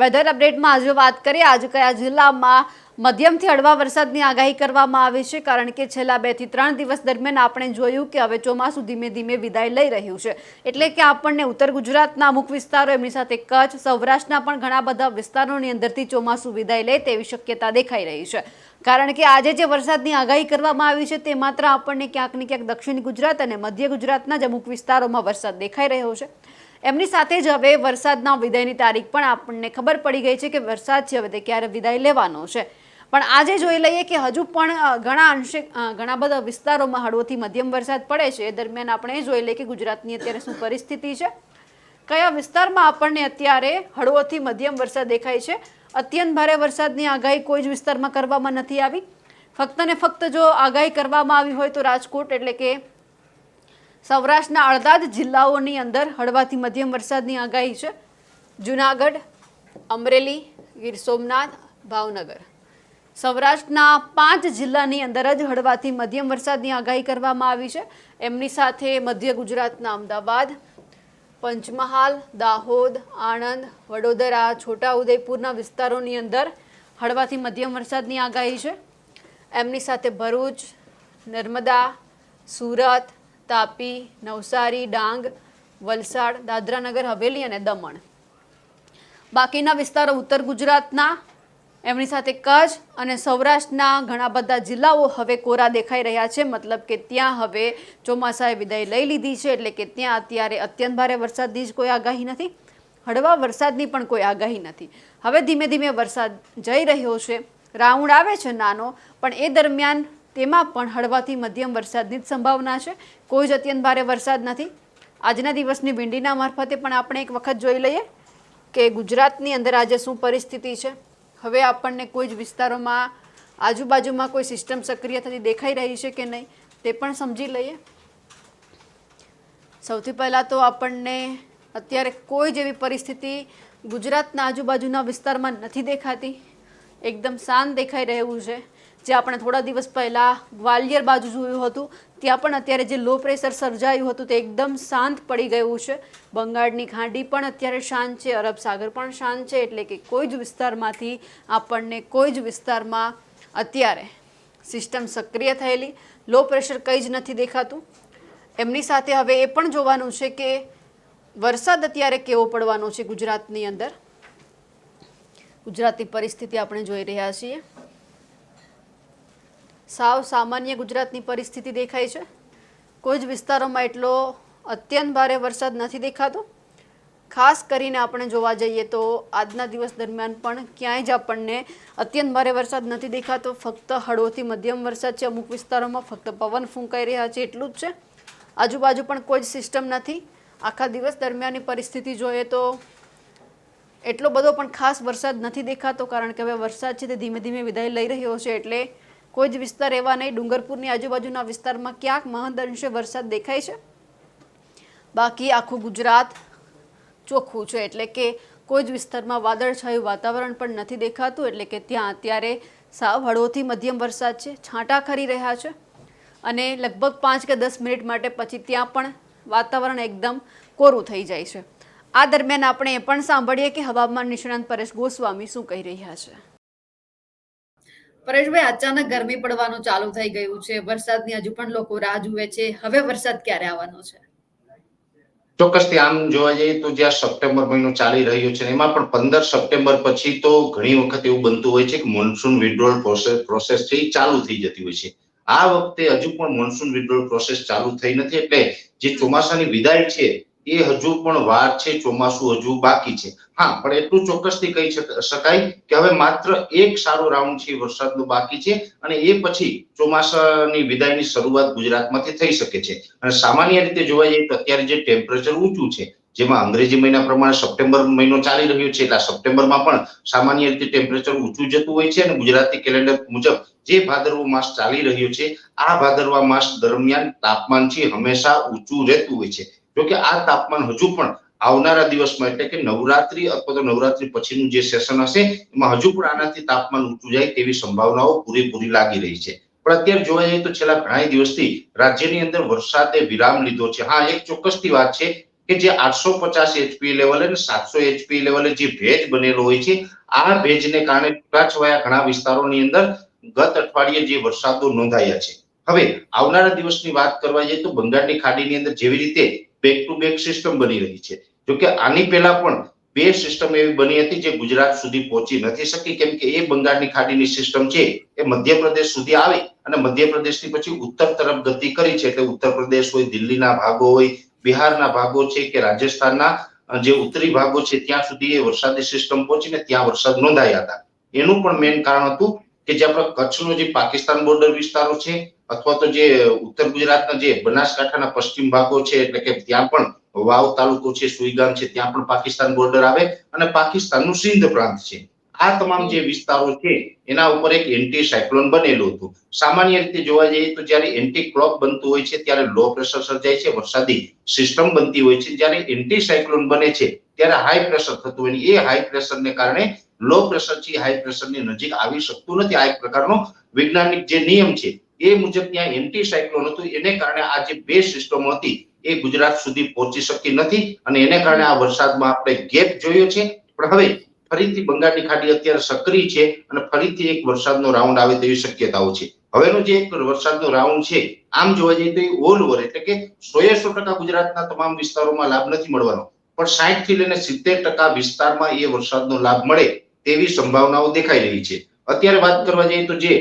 Weather અપડેટમાં આજે વાત કરીએ. આજે કયા જિલ્લામાં મધ્યમથી હળવા વરસાદની આગાહી કરવામાં આવી છે? કારણ કે છેલ્લા બેથી ત્રણ દિવસ દરમિયાન આપણે જોયું કે હવે ચોમાસું ધીમે ધીમે વિદાય લઈ રહ્યું છે. એટલે કે આપણને ઉત્તર ગુજરાતના અમુક વિસ્તારો એમની સાથે કચ્છ, સૌરાષ્ટ્રના પણ ઘણા બધા વિસ્તારોની અંદરથી ચોમાસું વિદાય લે તેવી શક્યતા દેખાઈ રહી છે. કારણ કે આજે જે વરસાદની આગાહી કરવામાં આવી છે તે માત્ર આપણને ક્યાંક ને ક્યાંક દક્ષિણ ગુજરાત અને મધ્ય ગુજરાતના જ અમુક વિસ્તારોમાં વરસાદ દેખાઈ રહ્યો છે. એમની સાથે જ હવે વરસાદના વિદાયની તારીખ પણ આપણને ખબર પડી ગઈ છે કે વરસાદ છે હવે તે ક્યારે વિદાય લેવાનો છે. પણ આજે જોઈ લઈએ કે હજુ પણ ઘણા અંશે ઘણા બધા વિસ્તારોમાં હળવોથી મધ્યમ વરસાદ પડે છે. એ દરમિયાન આપણે જોઈ લઈએ કે ગુજરાતની અત્યારે શું પરિસ્થિતિ છે. કયા વિસ્તારમાં આપણને અત્યારે હળવોથી મધ્યમ વરસાદ દેખાય છે? અત્યંત ભારે વરસાદની આગાહી કોઈ જ વિસ્તારમાં કરવામાં નથી આવી. ફક્ત ને ફક્ત જો આગાહી કરવામાં આવી હોય તો રાજકોટ એટલે કે સૌરાષ્ટ્રના અડધા જ જિલ્લાઓની અંદર હળવાથી મધ્યમ વરસાદની આગાહી છે. જુનાગઢ, અમરેલી, ગીર સોમનાથ, ભાવનગર. સૌરાષ્ટ્રના પાંચ જિલ્લાની અંદર જ હળવાથી મધ્યમ વરસાદની આગાહી કરવામાં આવી છે. એમની સાથે મધ્ય ગુજરાતના અમદાવાદ, પંચમહાલ, દાહોદ, આણંદ, વડોદરા, છોટાઉદેપુરના વિસ્તારોની અંદર હળવાથી મધ્યમ વરસાદની આગાહી છે. એમની સાથે ભરૂચ, નર્મદા, સુરત તાપી, નવસારી, ડાંગ, વલસાડ, દાદરાનગર, હવેલી અને દમણ. બાકીના વિસ્તારો ઉત્તર ગુજરાતના, એમની સાથે કચ્છ અને સૌરાષ્ટ્રના ઘણા બધા જિલ્લાઓ હવે કોરા દેખાઈ રહ્યા છે. મતલબ કે ત્યાં હવે ચોમાસાએ વિદાય લઈ લીધી છે, એટલે કે ત્યાં અત્યારે અત્યંત ભારે વરસાદની જ કોઈ આગાહી નથી. હળવા વરસાદની પણ કોઈ આગાહી નથી. હવે ધીમે ધીમે વરસાદ જઈ રહ્યો છે. રાઉન્ડ આવે છે નાનો, પણ એ દરમિયાન તેમાં પણ હળવાથી મધ્યમ વરસાદની જ સંભાવના છે. કોઈ જ અત્યંત ભારે વરસાદ નથી. આજના દિવસની ભીંડીના મારફતે પણ આપણે એક વખત જોઈ લઈએ કે ગુજરાતની અંદર આજે શું પરિસ્થિતિ છે. હવે આપણને કોઈ જ વિસ્તારોમાં આજુબાજુમાં કોઈ સિસ્ટમ સક્રિય થતી દેખાઈ રહી છે કે નહીં, તે પણ સમજી લઈએ. સૌથી પહેલાં તો આપણને અત્યારે કોઈ જ એવી પરિસ્થિતિ ગુજરાતના આજુબાજુના વિસ્તારમાં નથી દેખાતી. એકદમ શાંત દેખાઈ રહ્યું છે. જે આપણે થોડા દિવસ પહેલાં ગ્વાલિયર બાજુ જોયું હતું, ત્યાં પણ અત્યારે જે લો પ્રેશર સર્જાયું હતું, તે એકદમ શાંત પડી ગયું છે. બંગાળની ખાંડી પણ અત્યારે શાંત છે, અરબ સાગર પણ શાંત છે, એટલે કે કોઈ જ વિસ્તારમાંથી આપણને કોઈ જ વિસ્તારમાં અત્યારે સિસ્ટમ સક્રિય થયેલી. લો પ્રેશર કંઈ જ નથી દેખાતું. એમની સાથે હવે એ પણ જોવાનું છે કે વરસાદ અત્યારે કેવો પડવાનો છે ગુજરાતની અંદર? ગુજરાતની પરિસ્થિતિ આપણે જોઈ રહ્યા છીએ. સાવ સામાન્ય ગુજરાતની પરિસ્થિતિ દેખાય છે. કોઈ જ વિસ્તારોમાં એટલો અત્યંત ભારે વરસાદ નથી દેખાતો. ખાસ કરીને આપણે જોવા જઈએ તો આજના દિવસ દરમિયાન પણ ક્યાંય જ આપણને અત્યંત ભારે વરસાદ નથી દેખાતો. ફક્ત હળવોથી મધ્યમ વરસાદ છે. અમુક વિસ્તારોમાં ફક્ત પવન ફૂંકાઈ રહ્યા છે એટલું જ છે. આજુબાજુ પણ કોઈ જ સિસ્ટમ નથી. આખા દિવસ દરમિયાનની પરિસ્થિતિ જોઈએ તો એટલો બધો પણ ખાસ વરસાદ નથી દેખાતો, કારણ કે હવે વરસાદ છે તે ધીમે ધીમે વિદાય લઈ રહ્યો છે એટલે કોઈ જ વિસ્તાર એવા નહીં, ડુંગરપુરની આજુબાજુના વિસ્તારમાં ક્યાંક મહદ વરસાદ દેખાય છે. બાકી આખું ગુજરાત ચોખ્ખું છે, એટલે કે કોઈ જ વિસ્તારમાં વાદળછાયું વાતાવરણ પણ નથી દેખાતું, એટલે કે ત્યાં અત્યારે સાવ હળવોથી મધ્યમ વરસાદ છે, છાંટા ખરી રહ્યા છે. અને લગભગ પાંચ કે દસ મિનિટ માટે પછી ત્યાં પણ વાતાવરણ એકદમ કોરું થઈ જાય છે. આ દરમિયાન આપણે એ પણ સાંભળીએ કે હવામાન નિષ્ણાંત પરેશ ગોસ્વામી શું કહી રહ્યા છે. પરેશભાઈ, અચાનક ગરમી પડવાનું ચાલુ થઈ ગયું છે. વરસાદની હજુ પણ લોકો રાહ જુએ છે. હવે વરસાદ ક્યારે આવવાનો છે? ચોક્કસથી આમ જોવા જઈએ તો જ્યાં સપ્ટેમ્બર મહિનો ચાલી રહ્યો છે એમાં પણ પંદર સપ્ટેમ્બર પછી તો ઘણી વખત એવું બનતું હોય છે કે મોન્સૂન વિડ્રોલ પ્રોસેસ પ્રોસેસ છે એ ચાલુ થઈ જતી હોય છે. આ વખતે હજુ પણ મોન્સૂન વિડ્રોલ પ્રોસેસ ચાલુ થઈ નથી. એટલે જે ચોમાસાની વિદાય છે એ હજુ પણ વાર છે, ચોમાસું હજુ બાકી છે. હા, પણ એટલું ચોક્કસથી કહી શકાય કે હવે માત્ર એક સારો રાઉન્ડ છે વરસાદનો બાકી છે અને એ પછી ચોમાસાની વિદાયની શરૂઆત ગુજરાતમાંથી થઈ શકે છે. અને સામાન્ય રીતે જોવા જઈએ તો અત્યારે જે ટેમ્પરેચર ઊંચું છે, જેમાં અંગ્રેજી મહિના પ્રમાણે સપ્ટેમ્બર મહિનો ચાલી રહ્યો છે, એટલે સપ્ટેમ્બરમાં પણ સામાન્ય રીતે ટેમ્પરેચર ઊંચું જતું હોય છે અને ગુજરાતી કેલેન્ડર મુજબ જે ભાદરવો માસ ચાલી રહ્યો છે, આ ભાદરવા માસ દરમિયાન તાપમાન છે હંમેશા ઊંચું રહેતું હોય છે. જોકે આ તાપમાન હજુ પણ આવનારા દિવસમાં એટલે કે નવરાત્રી અથવા તો નવરાત્રી પછીનું જે સેશન હશે, એમાં હજુ પણ આનાથી તાપમાન ઊંચું જાય તેવી સંભાવનાઓ પૂરેપૂરી લાગી રહી છે. પણ અત્યારે જોવા જઈએ તો છેલ્લા ઘણા દિવસથી રાજ્યની અંદર વરસાદે વિરામ લીધો છે. હા, એક ચોક્કસથી વાત છે કે જે આઠસો પચાસ એચપી લેવલે અને સાતસો એચપી લેવલે જે ભેજ બનેલો હોય છે, આ ભેજને કારણે છૂટાછવાયા ઘણા વિસ્તારોની અંદર ગત અઠવાડિયે જે વરસાદો નોંધાયા છે. હવે આવનારા દિવસની વાત કરવા જઈએ તો બંગાળની ખાડીની અંદર જેવી રીતે બેક ટુ બેક સિસ્ટમ બની રહી છે. જોકે આની પહેલા પણ બે સિસ્ટમ એવી બની હતી જે ગુજરાત સુધી પહોંચી નથી શકી. કેમ કે એ બંગાળની ખાડીની સિસ્ટમ છે એ મધ્યપ્રદેશ સુધી આવી અને મધ્યપ્રદેશથી પછી ઉત્તર તરફ ગતિ કરી છે. એટલે ઉત્તર પ્રદેશ હોય, દિલ્હીના ભાગો હોય, બિહારના ભાગો છે કે રાજસ્થાનના જે ઉત્તરી ભાગો છે ત્યાં સુધી એ વરસાદી સિસ્ટમ પહોંચીને ત્યાં વરસાદ નોંધાયા હતા. એનું પણ મેઇન કારણ હતું કે જે આપણા કચ્છનો જે પાકિસ્તાન બોર્ડર વિસ્તારો છે અથવા તો જે ઉત્તર ગુજરાતના જે બનાસકાંઠાના પશ્ચિમ ભાગો છે, એટલે કે ત્યાં પણ વાવ તાલુકો છે, સુઈગામ છે, ત્યાં પણ પાકિસ્તાન બોર્ડર આવે અને પાકિસ્તાનનું સિંધ પ્રાંત છે. આ તમામ જે વિસ્તારો છે, એના ઉપર એક એન્ટી સાયક્લોન બનેલું હતું. સામાન્ય રીતે જોવા જઈએ તો જ્યારે એન્ટી ક્લોક બનતું હોય છે, ત્યારે લો પ્રેશર સર્જાય છે, વરસાદી સિસ્ટમ બનતી હોય છે. જ્યારે એન્ટી સાયક્લોન બને છે, ત્યારે હાઈ પ્રેશર થતું હોય એ હાઈ પ્રેશરને કારણે લો પ્રેશર છે હાઈ પ્રેશરની નજીક આવી શકતું નથી. આ એક પ્રકારનો વૈજ્ઞાનિક જે નિયમ છે એ મુજબ ત્યાં એન્ટી સાયક્લોન હતું. એને કારણે આ જે બે સિસ્ટમો હતી, એ ગુજરાત સુધી પહોંચી શકી નથી અને એને કારણે આ વરસાદમાં આપણે ગેપ જોયો છે. પણ હવે ફરીથી બંગાળની ખાડી અત્યારે સક્રિય છે અને ફરીથી એક વરસાદનો રાઉન્ડ આવે તેવી શક્યતાઓ છે. હવેનો જે એક વરસાદનો રાઉન્ડ છે, આમ જોવા જઈએ તો એ ઓલ ઓવર એટલે કે સો એ સો ટકા ગુજરાતના તમામ વિસ્તારોમાં લાભ નથી મળવાનો. પણ સાઠથી લઈને સિત્તેર ટકા વિસ્તારમાં એ વરસાદનો લાભ મળે તેવી સંભાવનાઓ દેખાઈ રહી છે. અત્યારે વાત કરવા જઈએ તો જે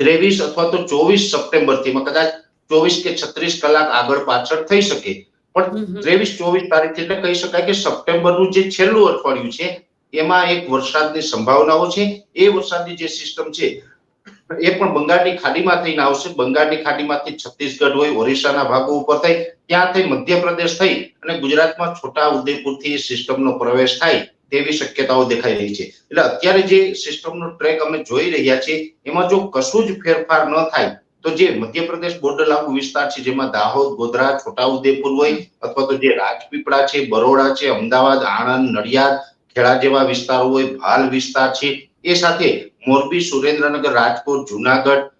ત્રેવીસ અથવા તો ચોવીસ સપ્ટેમ્બરથી કદાચ ચોવીસ કે છત્રીસ કલાક આગળ પાછળ થઈ શકે. પણ ત્રેવીસ ચોવીસ તારીખ એટલે કહી શકાય કે સપ્ટેમ્બરનું જે છેલ્લું અઠવાડિયું છે એમાં એક વરસાદની સંભાવનાઓ છે. એ વરસાદની જે સિસ્ટમ છે એ પણ બંગાળની ખાડીમાં થઈને આવશે. બંગાળની ખાડીમાંથી છત્તીસગઢ હોય ઓરિસ્સાના ભાગો ઉપર થઈ ત્યાં થઈ મધ્યપ્રદેશ થઈ અને ગુજરાતમાં છોટા ઉદેપુરથી એ સિસ્ટમનો પ્રવેશ થાય. તેવી શક્યતાઓ દેખાઈ રહી છે. એટલે અત્યારે જે સિસ્ટમનો ટ્રેક અમે જોઈ રહ્યા છીએ, એમાં જો કશું જ ફેરફાર ન થાય, તો જે મધ્યપ્રદેશ બોર્ડર લાગુ વિસ્તાર છે, જેમાં દાહોદ, ગોધરા, છોટાઉદેપુર હોય, અથવા તો જે રાજપીપળા છે, બરોડા છે, અમદાવાદ, આણંદ, નડિયાદ, ખેડા જેવા વિસ્તારો હોય, ભાલ વિસ્તાર છે, એ સાથે મોરબી, સુરેન્દ્રનગર, રાજકોટ, જુનાગઢ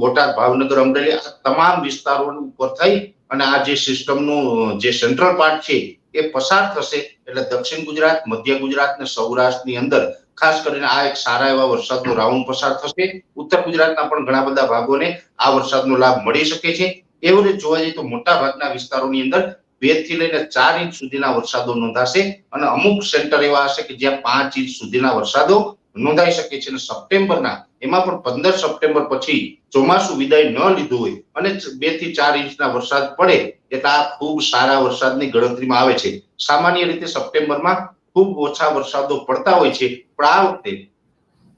બોટાદ, ભાવનગર, અમરેલી, આ તમામ વિસ્તારો ઉપર થઈ અને આ જે સિસ્ટમનું જે સેન્ટ્રલ પાર્ટ છે, એ પસાર થશે. એટલે દક્ષિણ ગુજરાત, મધ્ય ગુજરાત અને સૌરાષ્ટ્રની અંદર ખાસ કરીને આ એક સારા એવા વરસાદનો રાઉન્ડ પસાર થશે. ઉત્તર ગુજરાતના પણ ઘણા બધા ભાગોને આ વરસાદનો લાભ મળી શકે છે. એવું રીતે જોવા જઈએ તો મોટા ભાગના વિસ્તારોની અંદર બેથી લઈને ચાર ઇંચ સુધીના વરસાદો નોંધાશે અને અમુક સેન્ટર એવા હશે કે જ્યાં પાંચ ઇંચ સુધીના વરસાદો નોંધાઈ શકે છે અને સપ્ટેમ્બરના એમાં પણ પંદર સપ્ટેમ્બર પછી ચોમાસું વિદાય ન લીધું હોય અને બેથી ચાર ઇંચના વરસાદ પડે એટલે આ ખૂબ સારા વરસાદની ગણતરીમાં આવે છે. સામાન્ય રીતે સપ્ટેમ્બરમાં ખૂબ ઓછા વરસાદો પડતા હોય છે, પણ આ વખતે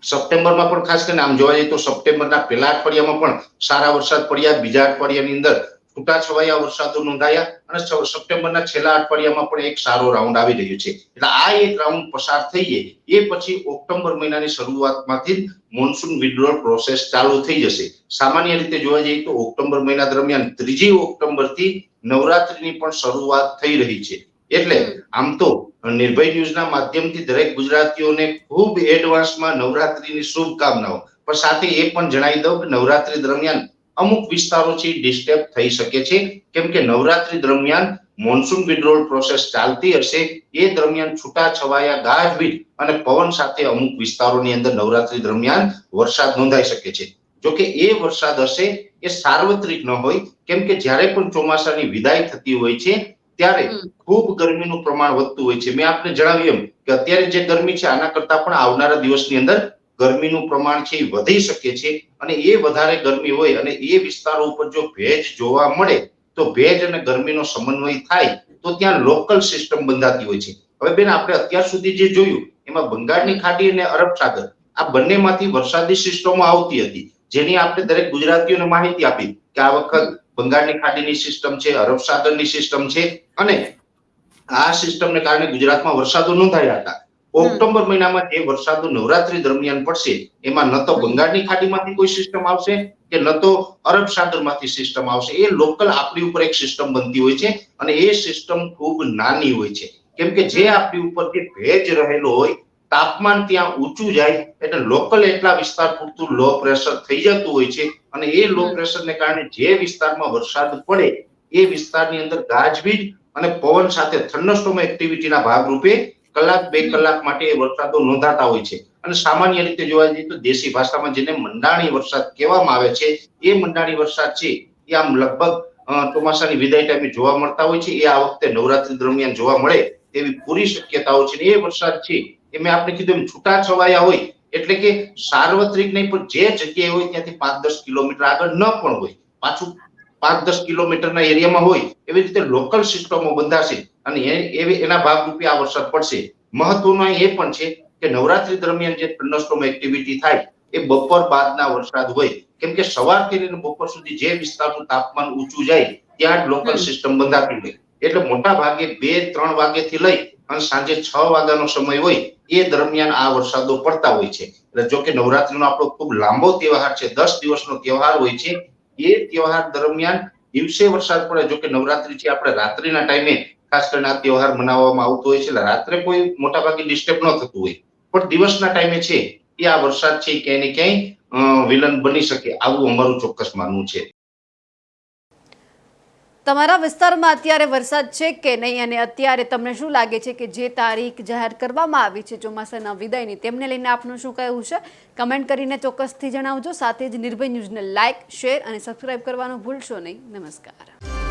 સપ્ટેમ્બરમાં પણ ખાસ કરીને આમ જોવા જઈએ તો સપ્ટેમ્બરના પહેલા અઠવાડિયામાં પણ સારા વરસાદ પડ્યા. બીજા અઠવાડિયાની અંદર છૂટાછવાયા વરસાદો નોંધાયા. અને સપ્ટેમ્બરના છેલ્લા અઠવાડિયામાં પણ એક સારો રાઉન્ડ આવી રહ્યો છે. એટલે આ એક રાઉન્ડ પસાર થઈએ એ પછી ઓક્ટોબર મહિનાની શરૂઆતમાંથી મોન્સૂન વિડ્રોલ પ્રોસેસ ચાલુ થઈ જશે. સામાન્ય રીતે જોવા જઈએ તો ઓક્ટોબર મહિના દરમિયાન ત્રીજી ઓક્ટોબરથી નવરાત્રીની પણ શરૂઆત થઈ રહી છે. એટલે આમ તો નિર્ભય ન્યૂઝના માધ્યમથી દરેક ગુજરાતીઓને ખૂબ એડવાન્સમાં નવરાત્રીની શુભકામનાઓ. પણ સાથે એ પણ જણાવી દઉં કે નવરાત્રી દરમિયાન અમુક વિસ્તારો છે ડિસ્ટર્બ થઈ શકે છે. કેમ કે નવરાત્રી દરમિયાન મોન્સૂન વિડ્રોલ પ્રોસેસ ચાલતી હશે. એ દરમિયાન છૂટા છવાયા ગાજવીજ અને પવન સાથે અમુક વિસ્તારોની અંદર નવરાત્રી દરમિયાન વરસાદ નોંધાઈ શકે છે. જોકે એ વરસાદ હશે એ સાર્વત્રિક ન હોય. કેમ કે જ્યારે પણ ચોમાસાની વિદાય થતી હોય છે ત્યારે. ખૂબ ગરમીનું પ્રમાણ વધતું હોય છે. મેં આપને જણાવ્યું એમ કે અત્યારે જે ગરમી છે આના કરતા પણ આવનારા દિવસની અંદર ગરમીનું પ્રમાણ છે એ વધી શકે છે અને એ વધારે ગરમી હોય અને એ વિસ્તારો ઉપર જો ભેજ જોવા મળે, તો ભેજ અને ગરમીનો સમન્વય થાય, તો ત્યાં લોકલ સિસ્ટમ બંધાતી હોય છે. હવે બેન, આપણે અત્યાર સુધી જે જોયું, એમાં બંગાળની ખાડી અને અરબ સાગર, આ બંનેમાંથી વરસાદી સિસ્ટમો આવતી હતી. જેની આપણે દરેક ગુજરાતીઓને માહિતી આપી કે આ વખત બંગાળની ખાડીની સિસ્ટમ છે, અરબ સાગરની સિસ્ટમ છે અને આ સિસ્ટમને કારણે ગુજરાતમાં વરસાદો નોંધાયા હતા. ઓક્ટોબર મહિનામાં જે વરસાદ નવરાત્રી દરમિયાન પડશે એમાં ન તો બંગાળની ખાડીમાંથી કોઈ સિસ્ટમ આવશે કે ન તો અરબ સાગરમાંથી સિસ્ટમ આવશે. એ લોકલ આપણી ઉપર એક સિસ્ટમ બનતી હોય છે અને એ સિસ્ટમ ખૂબ નાની હોય છે. કેમ કે જે આપણી ઉપર જે ભેજ રહેલો હોય તાપમાન ત્યાં ઊંચું જાય એટલે લોકલ એટલા વિસ્તાર પૂરતું લો પ્રેશર થઈ જતું હોય છે અને એ લો પ્રેશરને કારણે જે વિસ્તારમાં વરસાદ પડે એ વિસ્તારની અંદર ગાજવીજ અને પવન સાથે થંડરસ્ટોમ એક્ટિવિટીના ભાગરૂપે કલાક, બે કલાક માટે વરસાદો નોંધાતા હોય છે. અને સામાન્ય રીતે જોવા જઈએ તો દેશી ભાષામાં જેને મંડાણી વરસાદ કહેવામાં આવે છે, એ મંડાણી વરસાદ છે, એ આમ લગભગ ચોમાસાની વિદાય ટાઈમે જોવા મળતા હોય છે, એ આ વખતે નવરાત્રી દરમિયાન જોવા મળે તેવી પૂરી શક્યતાઓ છે એ વરસાદ છે. એ મેં આપણે કીધું એમ છૂટા છવાયા હોય, એટલે કે સાર્વત્રિક નહીં, પણ જે જગ્યાએ હોય ત્યાંથી પાંચ દસ કિલોમીટર આગળ ન પણ હોય, પાછું પાંચ દસ કિલોમીટરના એરિયામાં હોય એવી રીતે લોકલ સિસ્ટમો બંધાશે અને એવી એના ભાગરૂપે આ વરસાદ પડશે. મહત્વનું એ પણ છે કે નવરાત્રી દરમિયાન જે થંડરસ્ટોમ એક્ટિવિટી થાય એ બપોર બાદના વરસાદ હોય. કેમ કે સવારથી લઈને બપોર સુધી જે વિસ્તારનું તાપમાન ઊંચું જાય ત્યાં જ લોકલ સિસ્ટમ બંધાતી હોય. એટલે મોટા ભાગે બે ત્રણ વાગ્યાથી લઈ અને સાંજે છ વાગ્યાનો સમય હોય એ દરમિયાન આ વરસાદો પડતા હોય છે. એટલે જો કે નવરાત્રીનો આપણો ખૂબ લાંબો તહેવાર છે દસ દિવસનો તહેવાર હોય છે એ તહેવાર દરમિયાન દિવસે વરસાદ પડે જો કે નવરાત્રી છે, આપણે રાત્રિના ટાઈમે ખાસ કરીને આ તહેવાર મનાવવામાં આવતો હોય છે, એટલે રાત્રે કોઈ મોટા ભાગે ડિસ્ટર્બ ન થતું હોય. પણ દિવસના ટાઈમે છે, એ આ વરસાદ છે ક્યાંય ને ક્યાંય વિલન બની શકે, આવું અમારું ચોક્કસ માનવું છે. તમારા વિસ્તારમાં અત્યારે વરસાદ છે કે નહીં? અને અત્યારે તમને શું લાગે છે કે જે તારીખ જાહેર કરવામાં આવી છે ચોમાસાના વિદાયની, તેમને લઈને આપનું શું કહેવું છે? કમેન્ટ કરીને ચોક્કસથી જણાવજો. સાથે જ નિર્ભય ન્યૂઝને લાઇક શેર અને સબસ્ક્રાઇબ કરવાનું ભૂલશો નહીં. નમસ્કાર.